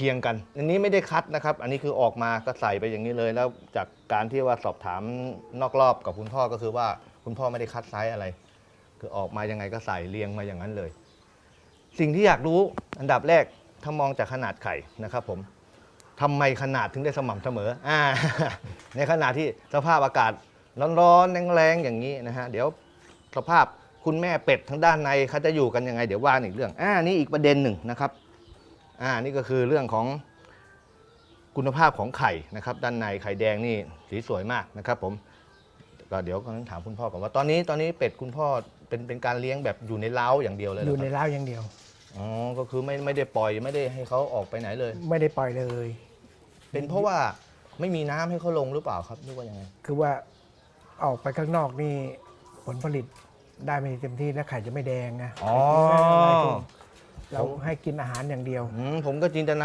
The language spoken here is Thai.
เคียงกัน อันนี้ไม่ได้คัดนะครับ อันนี้คือออกมาก็ใส่ไปอย่างนี้เลย แล้วจากการที่ว่าสอบถามนอกรอบกับคุณพ่อก็คือว่าคุณพ่อไม่ได้คัดไซส์อะไร คือออกมายังไงก็ใส่เรียงมาอย่างนั้นเลย สิ่งที่อยากรู้อันดับแรกถ้ามองจากขนาดไข่นะครับผมทำไมขนาดถึงได้สม่ำเสมออ่าในขณะที่สภาพอากาศร้อนๆแรงๆอย่างนี้นะฮะเดี๋ยวสภาพคุณแม่เป็ดทางด้านในเขาจะอยู่กันยังไงเดี๋ยวว่าอีกเรื่องอ่านี่อีกประเด็นหนึ่งนะครับ อ่านี่ก็คือเรื่องของคุณภาพของไข่นะครับ ด้านในไข่แดงนี่สีสวยมากนะครับผมก็เดี๋ยวก็ต้องถามคุณพ่อก่อนว่าตอนนี้ตอนนี้เป็ดคุณพ่อเป็นเป็นการเลี้ยงแบบอยู่ในเล้าอย่างเดียวเลยเหอรอยู่คในรับเล้าวอย่างเดียว อ๋อก็คือไม่ไม่ได้ปล่อยไม่ได้ให้เขาออกไปไหนเลย ไม่ได้ปล่อยเลย เป็นเพราะว่าไม่มีน้ำให้เขาลงหรือเปล่าครับหรือว่ายังไงคือว่าออกไปข้างนอกนี่ผลผลิตได้ไม่เต็มที่และไข่จะไม่แดงนะอ๋อเราให้ กินอาหารอย่างเดียว อืมผมก็จินตนา